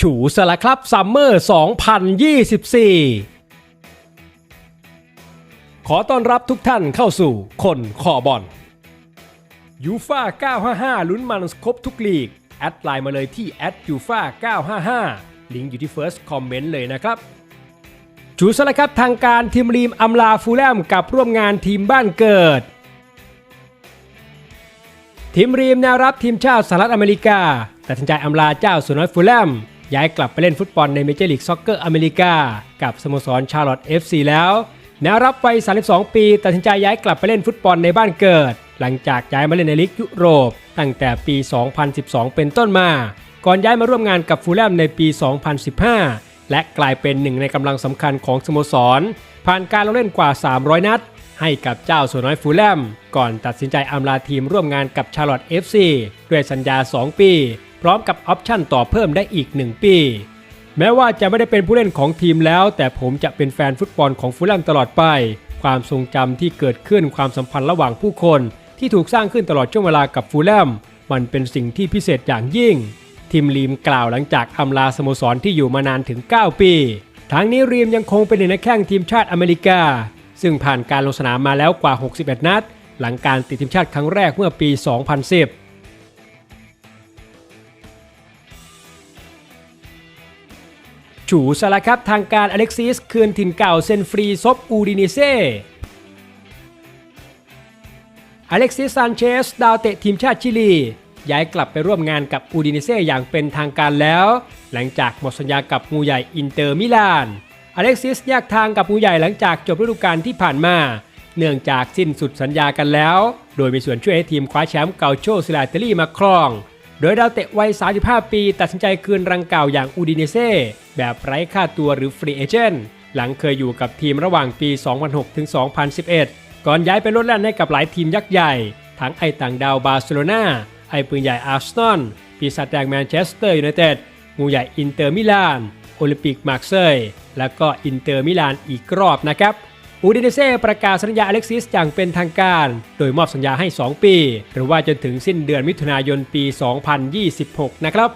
ฉูสละครับซัมเมอร์ 2024 ขอต้อนรับทุกท่านเข้าสู่คนขอบอลยูฟา955 ลุ้นมันครบทุกลีก แอดไลน์มาเลยที่แอดยูฟา955 ลิงก์อยู่ที่ First Comment เลยนะครับจูสละครับทางการทีมรีมอำลาฟูลแลมกับร่วมงานทีมบ้านเกิด ทีมรีมแนวรับทีมชาติสหรัฐอเมริกาตัดสินใจอำลาเจ้าสุนัขฟูลแลม ย้ายกลับไปเล่นฟุตบอลในเมเจอร์ลีกซ็อกเกอร์อเมริกา กับสโมสรชาร์ลอตต์ FC แล้วแนวรับวัย 32 ปี ตัดสินใจย้ายกลับไปเล่นฟุตบอลในบ้านเกิด หลังจากย้ายมาเล่นในลีกยุโรป ตั้งแต่ปี 2012 เป็นต้นมา ก่อนย้ายมาร่วมงานกับฟูลแลมในปี 2015 และกลายเป็นหนึ่งในกำลังสำคัญของสโมสร ผ่านการลงเล่นกว่า 300 นัด ให้กับเจ้าสัวน้อยฟูลแลม ก่อนตัดสินใจอำลาทีมร่วมงานกับชาร์ลอตต์ FC ด้วยสัญญา 2 ปี พร้อมกับออปชั่นต่อเพิ่มได้อีก 1 ปี แม้ว่าจะไม่ได้เป็นผู้เล่นของทีมแล้ว แต่ผมจะเป็นแฟนฟุตบอลของฟูลแลมตลอดไป ความทรงจำที่เกิดขึ้นความสัมพันธ์ระหว่างผู้คน ที่ถูกสร้างขึ้นตลอดช่วงเวลากับฟูลแลมมันเป็นสิ่งที่พิเศษอย่างยิ่ง ทีมรีมกล่าวหลังจากอำลาสโมสรที่อยู่มานานถึง 9 ปีทั้งนี้รีมยังคงเป็นหนึ่งในแข้งทีมชาติอเมริกา ซึ่งผ่านการลงสนามมาแล้วกว่า 61 นัด หลังการติดทีมชาติครั้งแรกเมื่อปี 2010 ฉูสละครับทางการอเล็กซิสคืนถิ่นเก่าเซนฟรีซบอูดินิเซ่อเล็กซิสซานเชสดาวเตะทีมชาติชิลี ย้ายกลับไปร่วมงานกับอูดินิเซ่อย่างเป็นทางการแล้ว หลังจากหมดสัญญากับงูใหญ่อินเตอร์มิลาน อเล็กซิสแยกทางกับงูใหญ่หลังจากจบฤดูกาลที่ผ่านมา เนื่องจากสิ้นสุดสัญญากันแล้ว โดยมีส่วนช่วยให้ทีมคว้าแชมป์เกาโชซิลาเตลี่มาครอง โดยดาวเตะวัย 35 ปี ตัดสินใจคืนรังเก่าอย่างอูดิเนเซ่ แบบไร้ค่าตัวหรือฟรีเอเจนต์หลังเคยอยู่กับทีมระหว่างปี 2006ถึง2011 ก่อนย้ายไปลดแล่นให้กับหลายทีมยักษ์ใหญ่ ทั้งไอต่างดาวบาร์เซโลนาไอปืนใหญ่อาร์เซนอลปีศาจแดงแมนเชสเตอร์ยูไนเต็ดงูใหญ่อินเตอร์มิลาน โอลิมปิกมาร์เซย์และก็อินเตอร์มิลานอีกรอบนะครับอูดิเนเซ่ประกาศสัญญาอเล็กซิสอย่างเป็นทางการ โดยมอบสัญญาให้ 2 ปี หรือว่าจนถึงสิ้นเดือนมิถุนายนปี 2026 นะครับ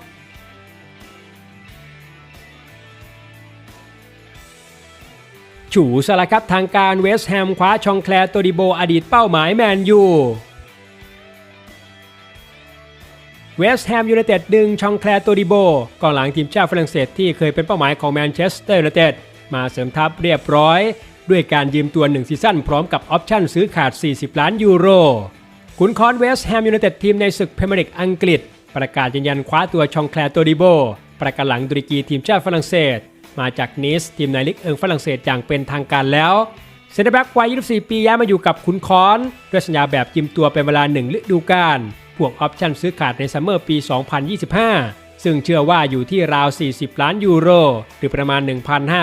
ฉูสละครับทางการเวสต์แฮมคว้าชองแคลร์โตดิโบอดีตเป้าหมายแมนยูเวสต์แฮมยูไนเต็ดดึงชองแคลร์โตดิโบกองหลังทีมชาติฝรั่งเศสที่เคยเป็นเป้าหมายของแมนเชสเตอร์ยูไนเต็ดมาเสริมทัพเรียบร้อย ด้วยการยืมตัว1ซีซั่นพร้อมกับออปชั่นซื้อขาด 40 ล้านยูโรขุนคอนเวสต์แฮมยูไนเต็ดทีมในศึกพรีเมียร์ลีกอังกฤษ ประกาศยืนยันคว้าตัวชองแคลร์โตดิโบประกันหลังตุรกีทีมชาติฝรั่งเศส มาจากนิสทีมในลีกเอิงฝรั่งเศสอย่างเป็นทางการแล้วเซนเตอร์แบ็กวัย 24 ปีย้ายมาอยู่กับขุนคอนด้วยสัญญาแบบยืมตัวเป็นเวลา1ฤดูกาลพวกออปชั่นซื้อขาดในซัมเมอร์ปี 2025 ซึ่งเชื่อว่าอยู่ที่ราว 40 ล้านยูโร หรือประมาณ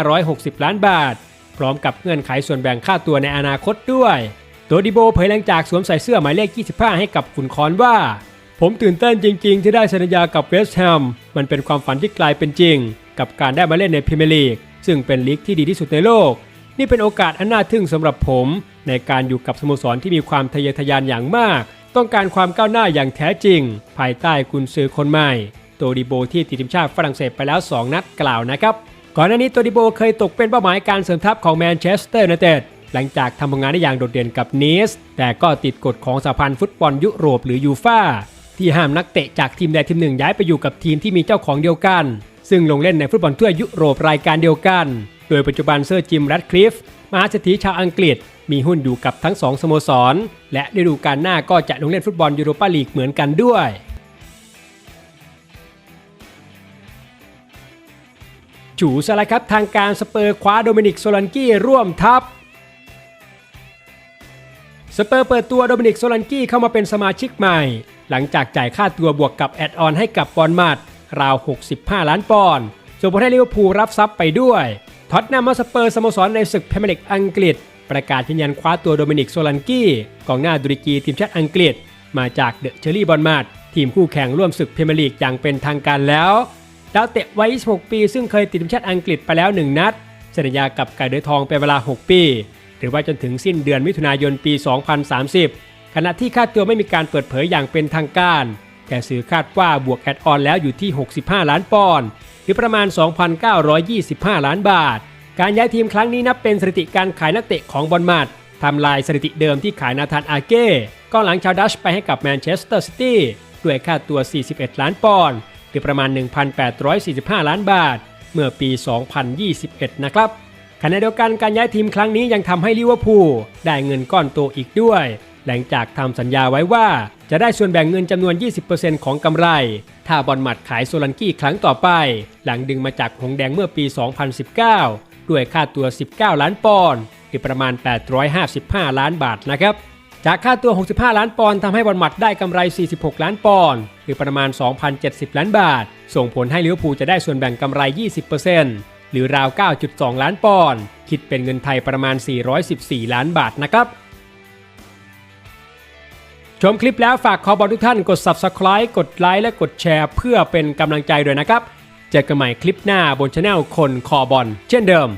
1,560 ล้านบาท พร้อมกับเงื่อนไขส่วนแบ่งค่าตัวในอนาคตด้วยตัวดิโบเผยหลังจากสวมใส่เสื้อหมายเลข 25 ให้กับขุนคอนว่า ผมตื่นเต้นจริง ๆ ที่ได้สัญญากับเวสต์แฮม มันเป็นความฝันที่กลายเป็นจริง กับการได้มาเล่นในพรีเมียร์ลีก ซึ่งเป็นลีกที่ดีที่สุดในโลก นี่เป็นโอกาสอันน่าทึ่งสำหรับผม ในการอยู่กับสโมสรที่มีความทะเยอทะยานอย่างมาก ต้องการความก้าวหน้าอย่างแท้จริง ภายใต้กุนซือคนใหม่โตดิโบที่ติดทีมชาติฝรั่งเศสไปแล้ว 2 นัดกล่าวนะครับ ก่อนหน้านี้โตดิโบเคยตกเป็นเป้าหมายการเสริมทัพของแมนเชสเตอร์ยูไนเต็ดหลังจากทำผลงานได้อย่างโดดเด่นกับนีสแต่ก็ติดกฎของสหพันธ์ฟุตบอลยุโรปหรือยูฟ่า ที่ห้ามนักเตะจากทีมใดทีมหนึ่งย้ายไปอยู่กับทีมที่มีเจ้าของเดียวกัน ซึ่งลงเล่นในฟุตบอลทั่วยุโรปรายการเดียวกัน โดยปัจจุบันเซอร์จิมแรดคลิฟมหาเศรษฐีชาวอังกฤษ มีหุ้นอยู่กับทั้งสองสโมสร และฤดูกาลหน้าก็จะลงเล่นฟุตบอลยูโรปาลีกเหมือนกันด้วยจูสลครับทางการสเปอร์คว้าโดมินิกโซลันกี้ร่วมทัพสเปอร์เปิดตัวโดมินิกโซลันกี้เข้ามาเป็นสมาชิกใหม่ หลังจากจ่ายค่าตัวบวกกับแอดออนให้กับบอลมัดราว 65 ล้านปอนด์ส่งผลให้ลิเวอร์พูลรับทรัพย์ไปด้วยท็อตแนมมาสเปอร์สโมสรในศึกพรีเมียร์ลีกอังกฤษ ประกาศยืนยันคว้าตัวโดมินิกโซลันกี้กองหน้าดุริกีทีมชาติอังกฤษ มาจากเดอะเชอรี่บอลมัดทีมคู่แข่งร่วมศึกพรีเมียร์ลีกอย่างเป็นทางการแล้วดาวเตะวัย 26 ปี ซึ่งเคยติดทีมชาติอังกฤษไปแล้ว 1 นัดสัญญากับไก่เดือทองเป็นเวลา 6 ปี หรือว่าจนถึงสิ้นเดือนมิถุนายนปี 2030 ขณะที่ค่าตัวไม่มีการเปิดเผยอย่างเป็นทางการ แต่สื่อคาดว่าบวกแอดออนแล้วอยู่ที่ 65 ล้านปอนด์หรือประมาณ 2,925 ล้านบาท การย้ายทีมครั้งนี้นับเป็นสถิติการขายนักเตะของบอลมัดทำลายสถิติเดิมที่ขายนาธานอาเก้กองหลังชาวดัชไปให้กับแมนเชสเตอร์ซิตี้ด้วยค่าตัว 41 ล้านปอนด์หรือประมาณ 1,845 ล้านบาท เมื่อปี 2021 นะครับขณะเดียวกันการย้ายทีมครั้งนี้ยังทำให้ลิเวอร์พูลได้เงินก้อนโตอีกด้วย หลังจากทำสัญญาไว้ว่าจะได้ส่วนแบ่งเงินจำนวน 20%ของกำไร ถ้าบอลหมัดขายโซลันกี้ครั้งต่อไป หลังดึงมาจากหงแดงเมื่อปี 2019 ด้วยค่าตัว 19 ล้านปอนด์หรือประมาณ 855 ล้านบาทนะครับ จากค่าตัว 65 ล้านปอนด์ทำให้บอลหมัดได้กำไร 46 ล้านปอนด์หรือประมาณ 2,070 ล้านบาท ส่งผลให้ลิเวอร์พูลจะได้ส่วนแบ่งกำไร 20%หรือราว 9.2 ล้านปอนด์คิดเป็นเงินไทยประมาณ 414 ล้านบาทนะครับ ชมคลิปแล้วฝากขอบอลทุกท่านกด Subscribe กดไลค์และกดแชร์ เพื่อเป็นกำลังใจด้วยนะครับ เจอกันใหม่คลิปหน้าบนช anel คนคอบอลเช่นเดิม